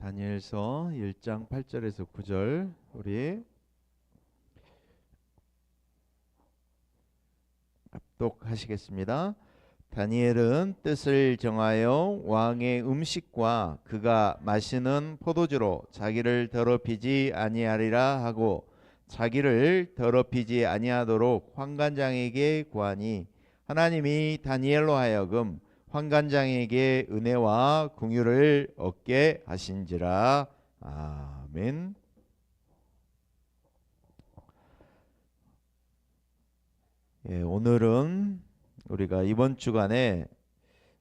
다니엘서 1장 8절에서 9절 우리 합독하시겠습니다. 다니엘은 뜻을 정하여 왕의 음식과 그가 마시는 포도주로 자기를 더럽히지 아니하리라 하고 자기를 더럽히지 아니하도록 환관장에게 구하니 하나님이 다니엘로 하여금 환관장에게 은혜와 궁유를 얻게 하신지라 아멘. 예, 오늘은 우리가 이번 주간에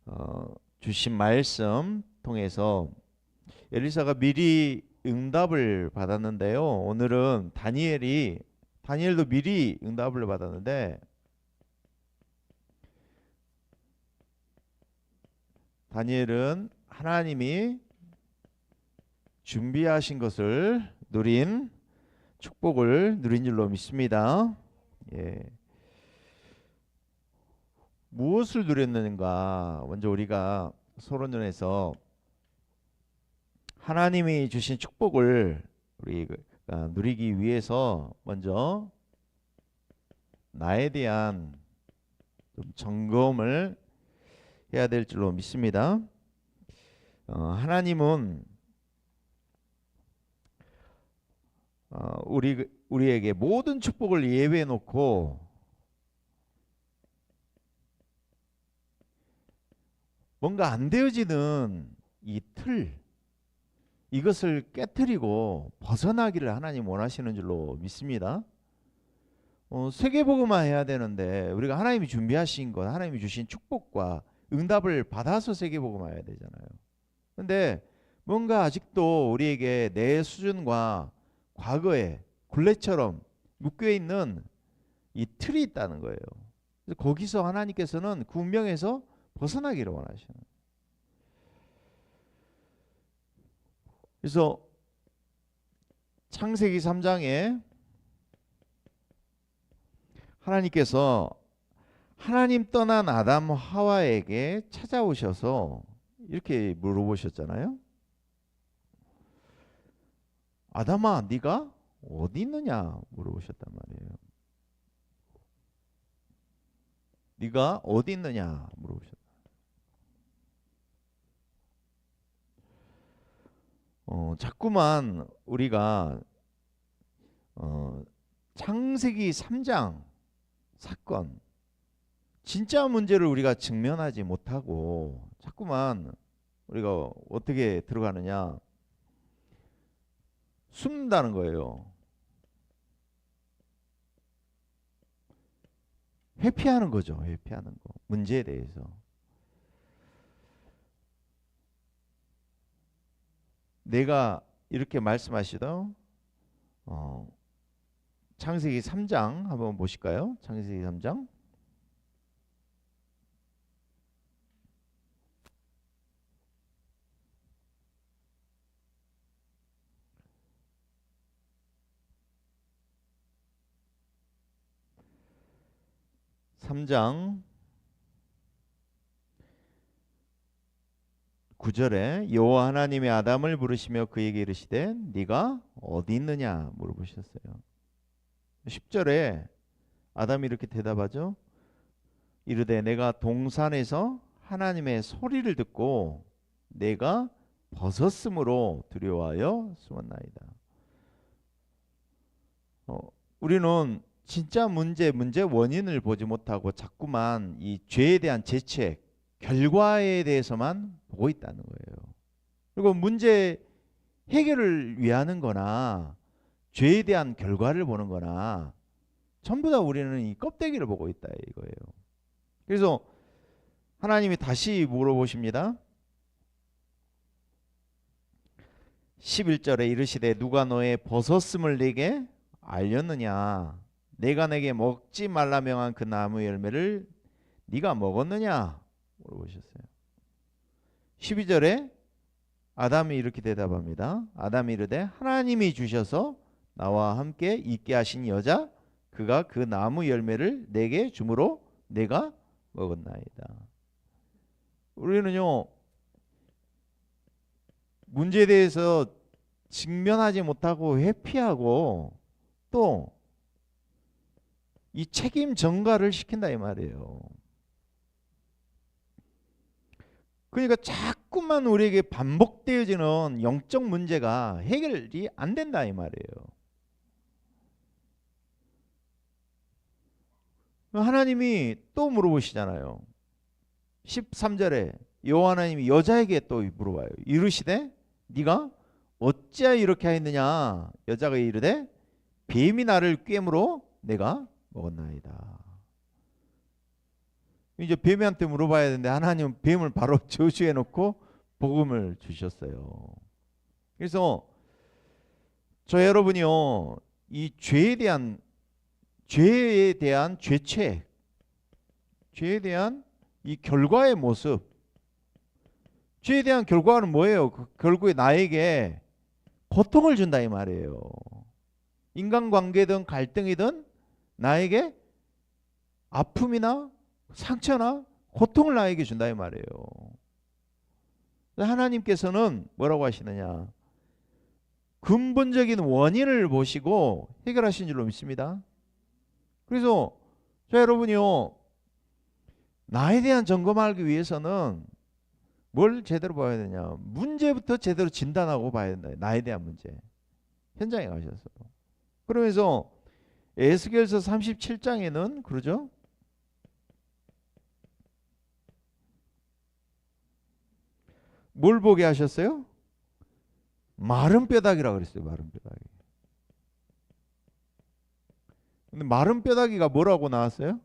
어, 주신 말씀 통해서 엘리사가 미리 응답을 받았는데요. 오늘은 다니엘이 다니엘도 미리 응답을 받았는데 다니엘은 하나님이 준비하신 것을 누린 축복을 누린 줄로 믿습니다. 예. 무엇을 누렸는가? 먼저 우리가 서론전에서 하나님이 주신 축복을 우리가 누리기 위해서 먼저 나에 대한 좀 점검을 해야 될 줄로 믿습니다. 어, 하나님은 어, 우리 우리에게 모든 축복을 예외해 놓고 뭔가 안 되어지는 이 틀 이것을 깨뜨리고 벗어나기를 하나님 원하시는 줄로 믿습니다. 어, 세계복음화 해야 되는데 우리가 하나님이 준비하신 것, 하나님이 주신 축복과 응답을 받아서 세계복음화 해야 되잖아요. 근데 뭔가 아직도 우리에게 내 수준과 과거에 굴레처럼 묶여 있는 이 틀이 있다는 거예요. 거기서 하나님께서는 그 운명에서 벗어나기를 원하시는. 그래서 창세기 3장에 하나님께서 하나님 떠난 아담 하와에게 찾아오셔서 이렇게 물어보셨잖아요. 아담아, 네가 어디 있느냐 물어보셨단 말이에요. 네가 어디 있느냐 물어보셨다. 어, 자꾸만 우리가 어, 창세기 3장 사건 진짜 문제를 우리가 직면하지 못하고 자꾸만 우리가 어떻게 들어가느냐 숨는다는 거예요. 회피하는 거죠. 회피하는 거. 문제에 대해서. 내가 이렇게 말씀하시던 어, 창세기 3장 한번 보실까요? 창세기 3장. 삼장 9절에 여호와 하나님이 아담을 부르시며 그에게 이르시되 네가 어디 있느냐 물어보셨어요. 10절에 아담이 이렇게 대답하죠. 이르되 내가 동산에서 하나님의 소리를 듣고 내가 벗었으므로 두려워하여 숨었나이다. 어, 우리는 진짜 문제, 문제 원인을 보지 못하고 자꾸만 이 죄에 대한 죄책, 결과에 대해서만 보고 있다는 거예요. 그리고 문제 해결을 위하는 거나 죄에 대한 결과를 보는 거나 전부 다 우리는 이 껍데기를 보고 있다 이거예요. 그래서 하나님이 다시 물어보십니다. 11절에 이르시되 누가 너의 벗었음을 내게 알렸느냐 내가 내게 먹지 말라 명한 그 나무 열매를 네가 먹었느냐 물어보셨어요. 12절에 아담이 이렇게 대답합니다. 아담이 이르되 하나님이 주셔서 나와 함께 있게 하신 여자 그가 그 나무 열매를 내게 주므로 내가 먹었나이다. 우리는요 문제에 대해서 직면하지 못하고 회피하고 또 이 책임 전가를 시킨다 이 말이에요. 그러니까 자꾸만 우리에게 반복되어지는 영적 문제가 해결이 안 된다 이 말이에요. 하나님이 또 물어보시잖아요. 13절에 여호와 하나님이 여자에게 또 물어봐요. 이르시되 네가 어찌하여 이렇게 하였느냐 여자가 이르되 뱀이 나를 꿰므로 내가 먹었나이다. 이제 뱀한테 물어봐야 되는데 하나님은 뱀을 바로 저주해 놓고 복음을 주셨어요. 그래서 저 여러분이요 이 죄에 대한 죄에 대한 죄책, 죄에 대한 이 결과의 모습, 죄에 대한 결과는 뭐예요? 그 결국에 나에게 고통을 준다 이 말이에요. 인간관계든 갈등이든 나에게 아픔이나 상처나 고통을 나에게 준다 이 말이에요. 하나님께서는 뭐라고 하시느냐? 근본적인 원인을 보시고 해결하신 줄로 믿습니다. 그래서 자 여러분이요 나에 대한 점검하기 위해서는 뭘 제대로 봐야 되냐 문제부터 제대로 진단하고 봐야 된다 나에 대한 문제 현장에 가셔서 그러면서 에스겔서 37장에는 그러죠 뭘 보게 하셨어요? 마른 뼈다귀라 그랬어요 마른 뼈다귀 근데 마른 뼈다귀가 뭐라고 나왔어요?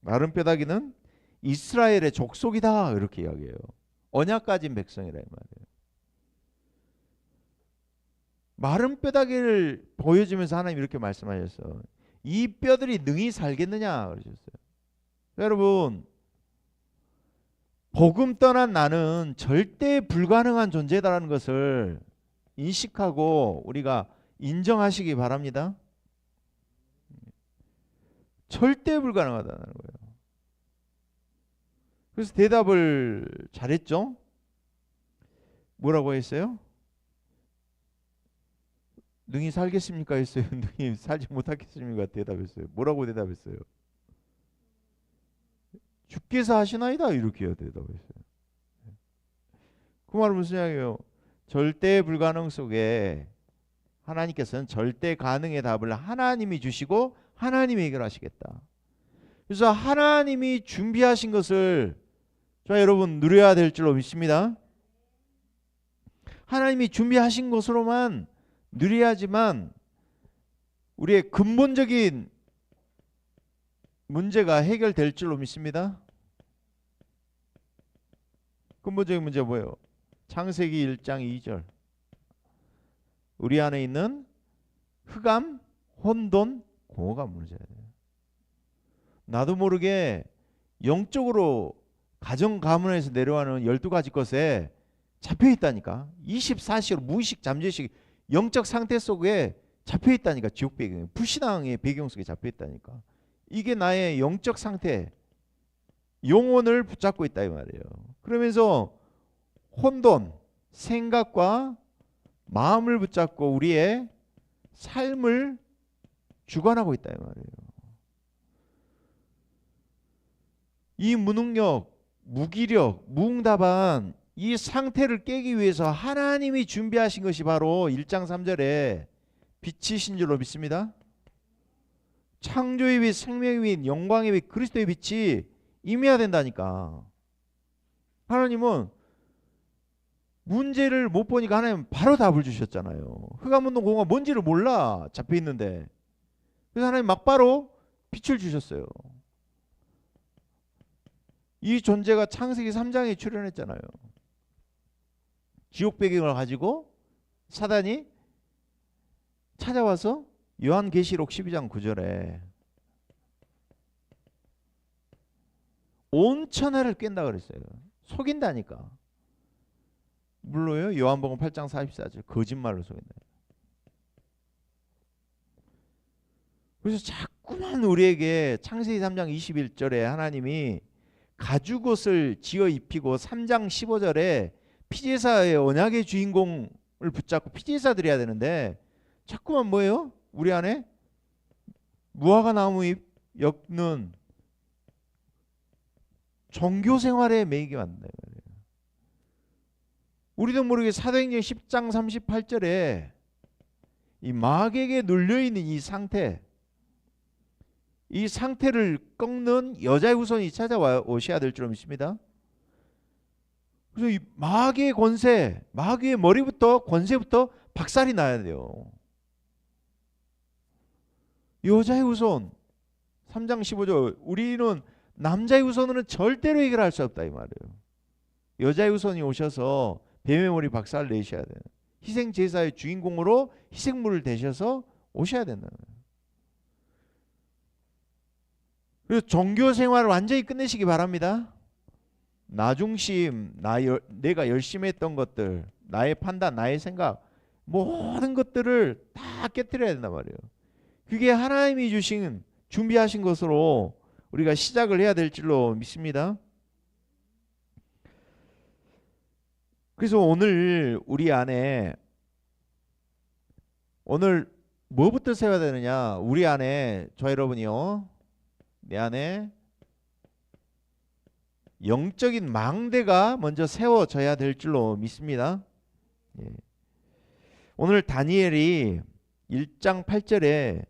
마른 뼈다귀는 이스라엘의 족속이다 이렇게 이야기해요. 언약 가진 백성이라 이 말이에요. 마른 뼈다귀를 보여주면서 하나님 이렇게 말씀하셨어. 이 뼈들이 능히 살겠느냐 그러셨어요. 여러분 복음 떠난 나는 절대 불가능한 존재다라는 것을 인식하고 우리가 인정하시기 바랍니다. 절대 불가능하다는 거예요. 그래서 대답을 잘했죠. 뭐라고 했어요? 능히 살겠습니까 했어요. 능히 살지 못하겠습니까 대답했어요. 뭐라고 대답했어요? 주께서 하시나이다 이렇게요 대답했어요. 그 말은 무슨 이야기예요? 절대 불가능 속에 하나님께서는 절대 가능의 답을 하나님이 주시고 하나님이 해결하시겠다. 그래서 하나님이 준비하신 것을 자 여러분 누려야 될 줄로 믿습니다. 하나님이 준비하신 것으로만 누려야지만 우리의 근본적인 문제가 해결될 줄로 믿습니다. 근본적인 문제 뭐예요? 창세기 1장 2절. 우리 안에 있는 흑암, 혼돈, 공허가 돼요. 나도 모르게 영적으로 가정 가문에서 내려와는 12가지 것에 잡혀 있다니까. 24시로 무의식 잠재의식 영적 상태 속에 잡혀 있다니까. 지옥 배경, 불신앙의 배경 속에 잡혀 있다니까. 이게 나의 영적 상태 영혼을 붙잡고 있다 이 말이에요. 그러면서 혼돈, 생각과 마음을 붙잡고 우리의 삶을 주관하고 있다 이 말이에요. 이 무능력, 무기력, 무응답한 이 상태를 깨기 위해서 하나님이 준비하신 것이 바로 1장 3절에 빛이신 줄로 믿습니다. 창조의 빛, 생명의 빛, 영광의 빛, 그리스도의 빛이 임해야 된다니까. 하나님은 문제를 못 보니까 하나님 바로 답을 주셨잖아요. 흑암운동 공허가 뭔지를 몰라 잡혀 있는데 그래서 하나님 막바로 빛을 주셨어요. 이 존재가 창세기 3장에 출연했잖아요. 지옥 배경을 가지고 사단이 찾아와서 요한계시록 12장 9절에 온 천하를 깬다 그랬어요. 속인다니까. 물론요. 요한복음 8장 44절 거짓말로 속인다. 그래서 자꾸만 우리에게 창세기 3장 21절에 하나님이 가죽옷을 지어 입히고 3장 15절에 피제사의 언약의 주인공을 붙잡고 피제사 드려야 되는데 자꾸만 뭐예요? 우리 안에 무화과 나무 잎 엮는 종교 생활에 매이게 만든다. 우리도 모르게 사도행전 10장 38절에 이 마귀에게 눌려 있는 이 상태 이 상태를 꺾는 여자의 후손이 찾아와 오셔야 될 줄 믿습니다. 그래서 이 마귀의 권세, 마귀의 머리부터 권세부터 박살이 나야 돼요. 여자의 후손 3장 15절 우리는 남자의 후손으로는 절대로 해결할 수 없다 이 말이에요. 여자의 후손이 오셔서 뱀의 머리 박살 내셔야 돼요. 희생 제사의 주인공으로 희생물을 대셔서 오셔야 된다. 그래서 종교 생활을 완전히 끝내시기 바랍니다. 나 중심, 나 열, 내가 열심히 했던 것들, 나의 판단, 나의 생각 모든 것들을 다 깨뜨려야 된단 말이에요. 그게 하나님이 주신 준비하신 것으로 우리가 시작을 해야 될 줄로 믿습니다. 그래서 오늘 우리 안에 오늘 뭐부터 세워야 되느냐? 우리 안에 저 여러분이요. 내 안에 영적인 망대가 먼저 세워져야 될 줄로 믿습니다. 예. 오늘 다니엘이 1장 8절에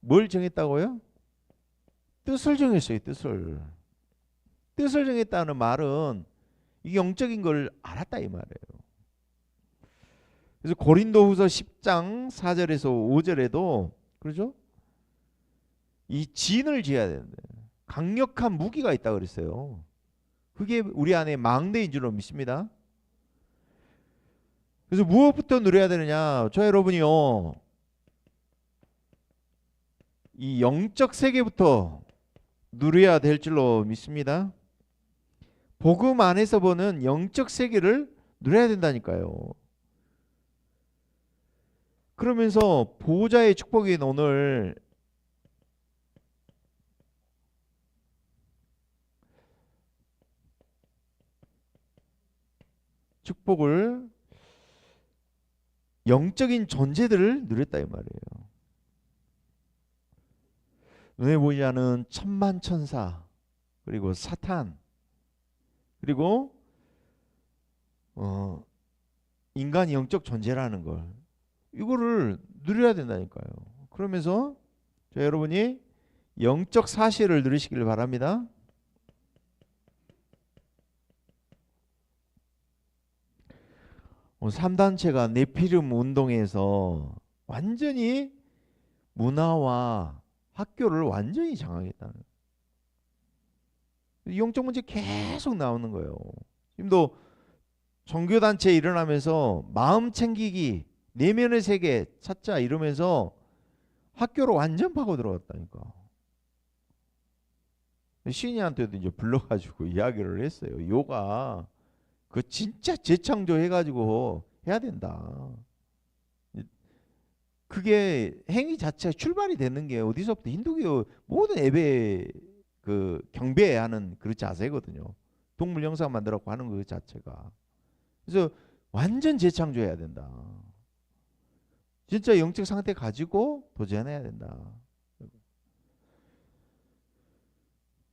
뭘 정했다고요? 뜻을 정했어요. 뜻을. 뜻을 정했다는 말은 이 영적인 걸 알았다 이 말이에요. 그래서 고린도후서 10장 4절에서 5절에도 그러죠? 이 진을 지어야 되는데 강력한 무기가 있다 그랬어요. 그게 우리 안에 망대인 줄로 믿습니다. 그래서 무엇부터 누려야 되느냐? 저 여러분이요. 이 영적 세계부터 누려야 될 줄로 믿습니다. 복음 안에서 보는 영적 세계를 누려야 된다니까요. 그러면서 보호자의 축복인 오늘 축복을 영적인 존재들을 누렸다 이 말이에요. 눈에 보이지 않은 천만 천사 그리고 사탄 그리고 어 인간이 영적 존재라는 걸 이거를 누려야 된다니까요. 그러면서 자, 여러분이 영적 사실을 누리시길 바랍니다. 어, 3단체가 네피름 운동에서 완전히 문화와 학교를 완전히 장악했다는 영적 문제 계속 나오는 거예요. 지금도 종교 단체 일어나면서 마음 챙기기 내면의 세계 찾자 이러면서 학교로 완전 파고 들어갔다니까. 신이한테도 이제 불러가지고 이야기를 했어요. 요가 그 진짜 재창조 해가지고 해야 된다. 그게 행위 자체 출발이 되는 게 어디서부터 힌두교 모든 예배 그 경배하는 그 자세거든요. 동물 영상 만들었고 하는 그 자체가. 그래서 완전 재창조해야 된다. 진짜 영적 상태 가지고 도전해야 된다.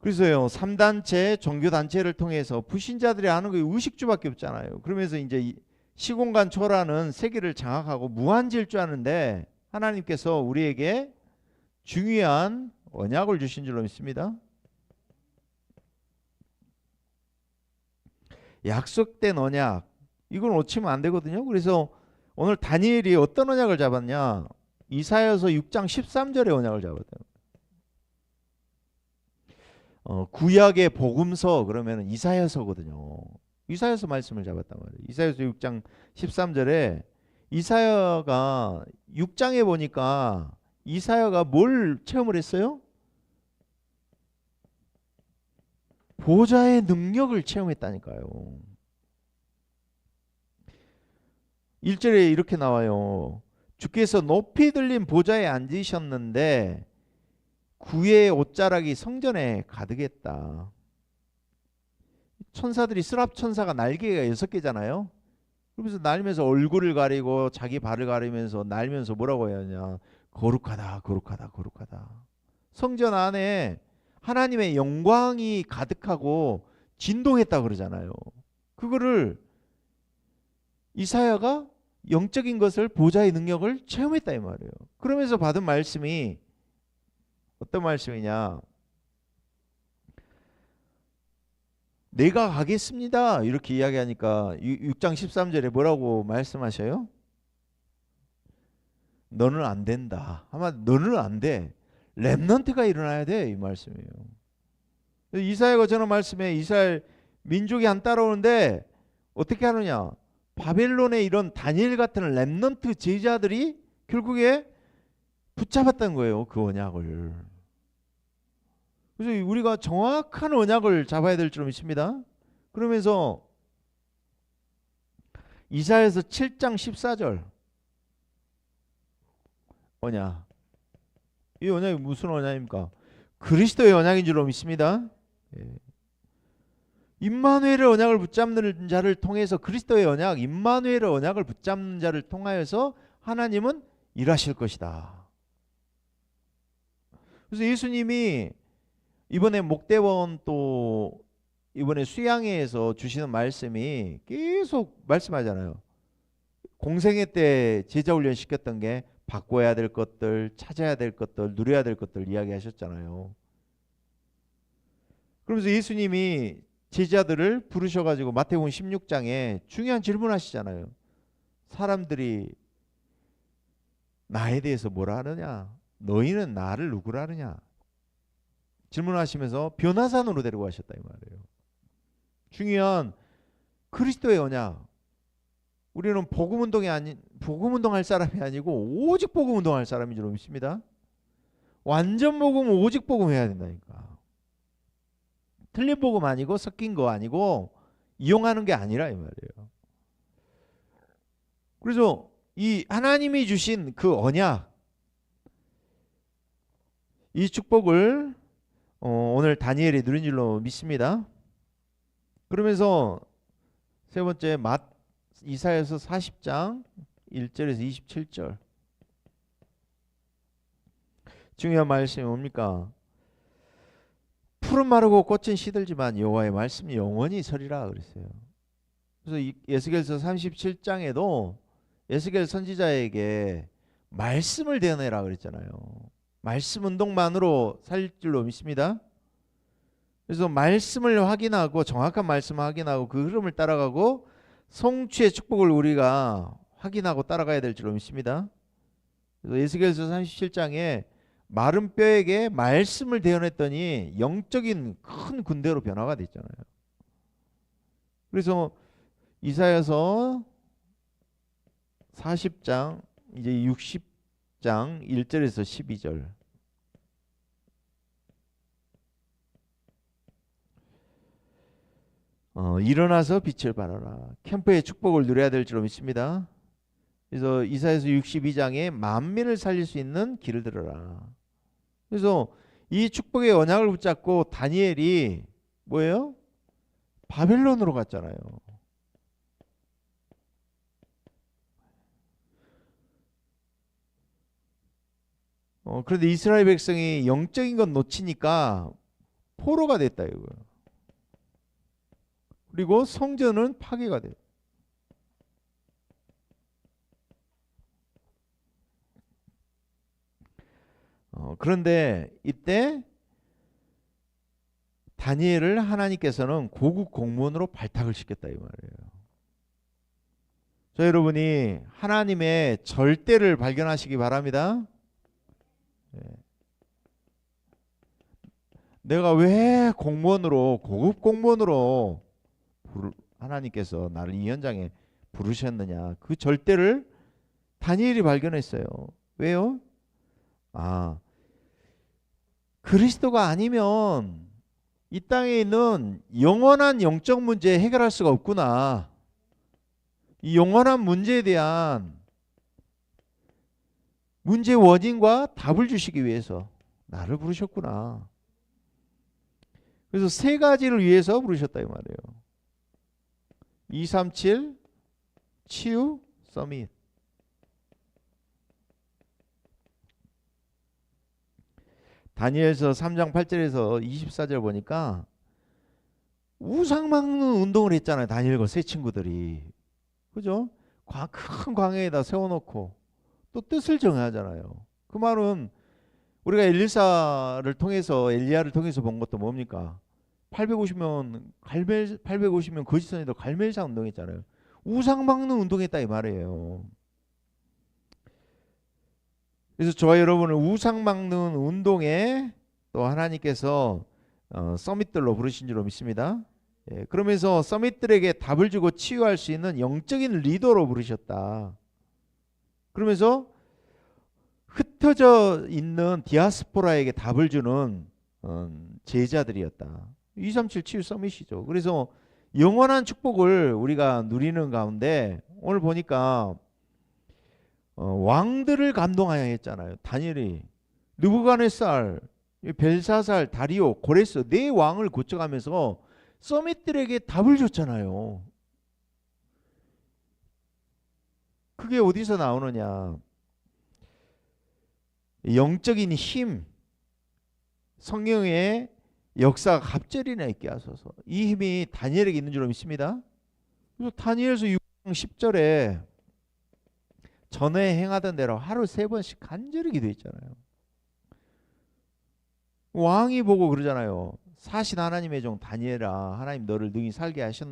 그래서요, 3단체, 종교단체를 통해서 불신자들이 하는 게 의식주밖에 없잖아요. 그러면서 이제 시공간 초라는 세계를 장악하고 무한질주하는데 하나님께서 우리에게 중요한 언약을 주신 줄로 믿습니다. 약속된 언약 이걸 놓치면 안 되거든요. 그래서 오늘 다니엘이 어떤 언약을 잡았냐? 이사야서 6장 13절의 언약을 잡았다. 어, 구약의 복음서 그러면 이사야서거든요. 이사야서 말씀을 잡았단 말이에요. 이사야서 6장 13절에 이사야가 6장에 보니까 이사야가 뭘 체험을 했어요? 보좌의 능력을 체험했다니까요. 1절에 이렇게 나와요. 주께서 높이 들린 보좌에 앉으셨는데 구의 옷자락이 성전에 가득했다. 천사들이 스랍 천사가 날개가 여섯 개잖아요. 그러면서 날면서 얼굴을 가리고 자기 발을 가리면서 날면서 뭐라고 해야 하냐? 거룩하다, 거룩하다, 거룩하다. 성전 안에 하나님의 영광이 가득하고 진동했다 그러잖아요. 그거를 이사야가 영적인 것을 보좌의 능력을 체험했다 이 말이에요. 그러면서 받은 말씀이 어떤 말씀이냐? 내가 가겠습니다. 이렇게 이야기하니까 6장 13절에 뭐라고 말씀하셔요? 너는 안 된다. 아마 너는 안 돼. 렘넌트가 일어나야 돼. 이 말씀이에요. 이사야가 저는 말씀에 이스라엘 민족이 안 따라오는데 어떻게 하느냐? 바벨론의 이런 다니엘 같은 렘넌트 제자들이 결국에 붙잡았던 거예요. 그 언약을. 그래서 우리가 정확한 언약을 잡아야 될 줄 믿습니다. 그러면서 이사야서 7장 14절 언약 이 언약이 무슨 언약입니까? 그리스도의 언약인 줄로 믿습니다. 예. 임마누엘의 언약을 붙잡는 자를 통해서 그리스도의 언약, 임마누엘의 언약을 붙잡는 자를 통하여서 하나님은 일하실 것이다. 그래서 예수님이 이번에 목대원 또 이번에 수양회에서 주시는 말씀이 계속 말씀하잖아요. 공생애 때 제자 훈련 시켰던 게 바꿔야 될 것들, 찾아야 될 것들, 누려야 될 것들 이야기하셨잖아요. 그러면서 예수님이 제자들을 부르셔가지고 마태복음 16장에 중요한 질문하시잖아요. 사람들이 나에 대해서 뭐라 하느냐? 너희는 나를 누구라 하느냐? 질문하시면서 변화산으로 데려가셨다 이 말이에요. 중요한 그리스도의 언약. 우리는 복음 운동이 아닌 복음 운동할 사람이 아니고 오직 복음 운동할 사람인 줄 믿습니다. 완전 복음 오직 복음 해야 된다니까. 틀린 복음 아니고 섞인 거 아니고 이용하는 게 아니라 이 말이에요. 그래서 이 하나님이 주신 그 언약 이 축복을 어, 오늘 다니엘이 누린 줄로 믿습니다. 그러면서 세 번째 마 이사야서 40장 1절에서 27절 중요한 말씀이 뭡니까? 푸른 마르고 꽃은 시들지만 여호와의 말씀이 영원히 서리라 그랬어요. 그래서 예스겔서 37장에도 예스겔 선지자에게 말씀을 대어내라 그랬잖아요. 말씀 운동만으로 살 줄로 믿습니다. 그래서 말씀을 확인하고 정확한 말씀을 확인하고 그 흐름을 따라가고 성취의 축복을 우리가 확인하고 따라가야 될 줄로 믿습니다. 그래서 예수께서 37장에 마른 뼈에게 말씀을 대언했더니 영적인 큰 군대로 변화가 됐잖아요. 그래서 이사야서 40장 이제 60장 1절에서 12절 어, 일어나서 빛을 발하라. 캠프의 축복을 누려야 될 줄로 믿습니다. 그래서 이사에서 62장에 만민을 살릴 수 있는 길을 들어라. 그래서 이 축복의 언약을 붙잡고 다니엘이 뭐예요? 바벨론으로 갔잖아요. 어, 그런데 이스라엘 백성이 영적인 것 놓치니까 포로가 됐다 이거예요. 그리고 성전은 파괴가 돼요. 어, 그런데 이때 다니엘을 하나님께서는 고급 공무원으로 발탁을 시켰다 이 말이에요. 자 여러분이 하나님의 절대를 발견하시기 바랍니다. 네. 내가 왜 공무원으로 고급 공무원으로 하나님께서 나를 이 현장에 부르셨느냐 그 절대를 다니엘이 발견했어요. 왜요? 아 그리스도가 아니면 이 땅에 있는 영원한 영적 문제 해결할 수가 없구나. 이 영원한 문제에 대한 문제 원인과 답을 주시기 위해서 나를 부르셨구나. 그래서 세 가지를 위해서 부르셨다 이 말이에요. 237 치유 서밋. 다니엘서 3장 8절에서 24절 보니까 우상 막는 운동을 했잖아요. 다니엘과 세 친구들이. 그죠? 광- 큰 광야에다 세워놓고 또 뜻을 정하잖아요. 그 말은 우리가 엘리사를 통해서 엘리야를 통해서 본 것도 뭡니까? 850명 갈멜 850명 거짓선이도 갈멜사 운동했잖아요. 우상 막는 운동했다 이 말이에요. 그래서 저와 여러분을 우상 막는 운동에 또 하나님께서 어, 서밋들로 부르신 줄로 믿습니다. 예, 그러면서 서밋들에게 답을 주고 치유할 수 있는 영적인 리더로 부르셨다. 그러면서 흩어져 있는 디아스포라에게 답을 주는 어, 제자들이었다. 237 치유 서밋이죠. 그래서 영원한 축복을 우리가 누리는 가운데 오늘 보니까 어, 왕들을 감동하여 했잖아요. 다니엘이 느부갓네살, 벨사살, 다리오, 고레스 네 왕을 고쳐가면서 서밋들에게 답을 줬잖아요. 그게 어디서 나오느냐? 영적인 힘, 성령의 역사가 갑절이나 있게 하소서. 이 힘이 다니엘에게 있는 줄로 믿습니다. 그래서 다니엘서 6장 10절에 전에 행하던 대로 하루 세 번씩 간절히 기도했잖아요. 왕이 보고 그러잖아요. 사신 하나님의 종 다니엘아, 하나님 너를 능히 살게 하셨,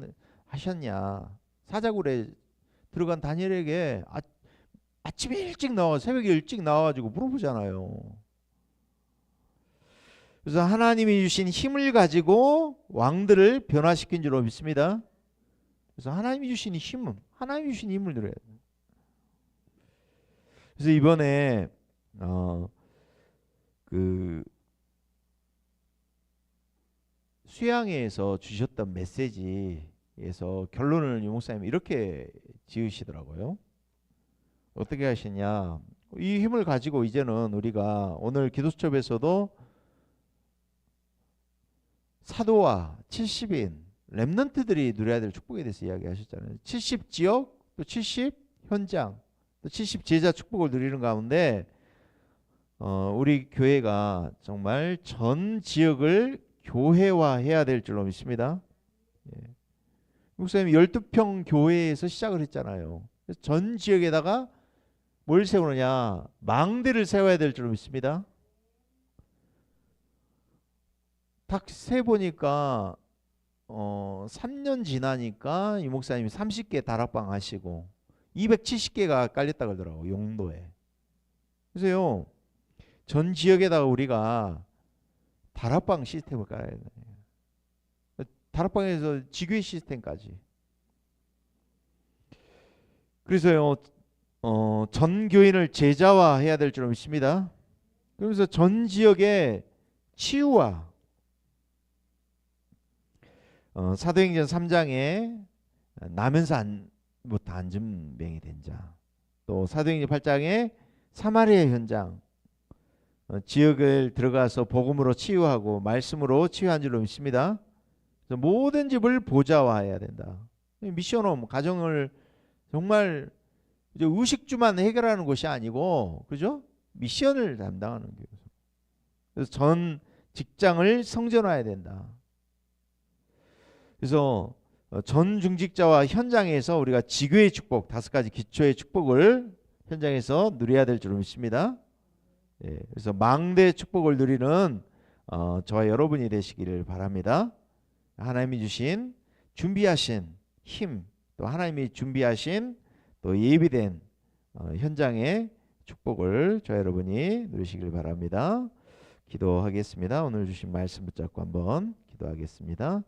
하셨냐? 사자굴에 들어간 다니엘에게 아, 아침에 일찍 나와 새벽에 일찍 나와가지고 물어보잖아요. 그래서 하나님이 주신 힘을 가지고 왕들을 변화시킨 줄로 믿습니다. 그래서 하나님이 주신 힘은 하나님이 주신 힘을 누려야 돼요. 그래서 이번에 어 그 수양회에서 주셨던 메시지에서 결론을 유 목사님이 이렇게 지으시더라고요. 어떻게 하시냐? 이 힘을 가지고 이제는 우리가 오늘 기도수첩에서도 사도와 70인 렘넌트들이 누려야 될 축복에 대해서 이야기하셨잖아요. 70 지역 또70 현장 또70 제자 축복을 누리는 가운데 어, 우리 교회가 정말 전 지역을 교회화해야 될 줄로 믿습니다. 예. 목사님 12평 교회에서 시작을 했잖아요. 전 지역에다가 뭘 세우느냐? 망대를 세워야 될 줄로 믿습니다. 딱 세 보니까 어 3년 지나니까 이 목사님이 30개 다락방 하시고 270개가 깔렸다 그러더라고 용도에. 그래서요 전 지역에다가 우리가 다락방 시스템을 깔아야 돼요. 다락방에서 지교회 시스템까지. 그래서요 어, 전 교인을 제자화해야 될 줄 믿습니다. 그러면서 전 지역에 치유와 어, 사도행전 3장에 나면서 안부터 안전병이 된 자. 또 사도행전 8장에 사마리아 현장 어, 지역을 들어가서 복음으로 치유하고 말씀으로 치유한 줄로 믿습니다. 모든 집을 보좌화해야 된다. 미션홈 가정을 정말 이제 의식주만 해결하는 것이 아니고 그죠? 미션을 담당하는 거예요. 그래서 전 직장을 성전화해야 된다. 그래서 어, 전 중직자와 현장에서 우리가 지교의 축복 다섯 가지 기초의 축복을 현장에서 누려야 될 줄 믿습니다. 예, 그래서 망대 축복을 누리는 어, 저와 여러분이 되시기를 바랍니다. 하나님이 주신 준비하신 힘, 또 하나님이 준비하신 또 예비된 어, 현장의 축복을 저 여러분이 누리시길 바랍니다. 기도하겠습니다. 오늘 주신 말씀 붙잡고 한번 기도하겠습니다.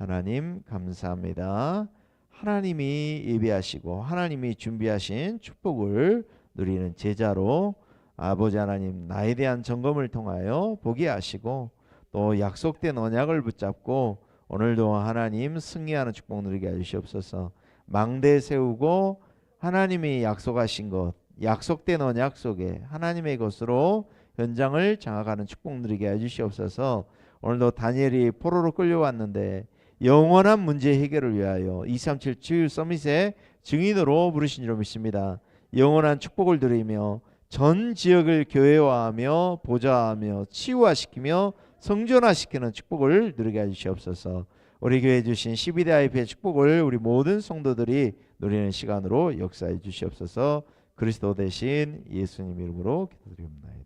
하나님 감사합니다. 하나님이 예비하시고 하나님이 준비하신 축복을 누리는 제자로 아버지 하나님 나에 대한 점검을 통하여 보게 하시고 또 약속된 언약을 붙잡고 오늘도 하나님 승리하는 축복 누리게 해주시옵소서. 망대 세우고 하나님이 약속하신 것 약속된 언약 속에 하나님의 것으로 현장을 장악하는 축복 누리게 해주시옵소서. 오늘도 다니엘이 포로로 끌려왔는데 영원한 문제 해결을 위하여 237 주일 서밋의 증인으로 부르신 줄 믿습니다. 영원한 축복을 드리며 전 지역을 교회화하며 보좌하며 치유화시키며 성전화시키는 축복을 누리게 해주시옵소서. 우리 교회 주신 12대 IP의 축복을 우리 모든 성도들이 누리는 시간으로 역사해 주시옵소서. 그리스도 대신 예수님 이름으로 기도드립니다.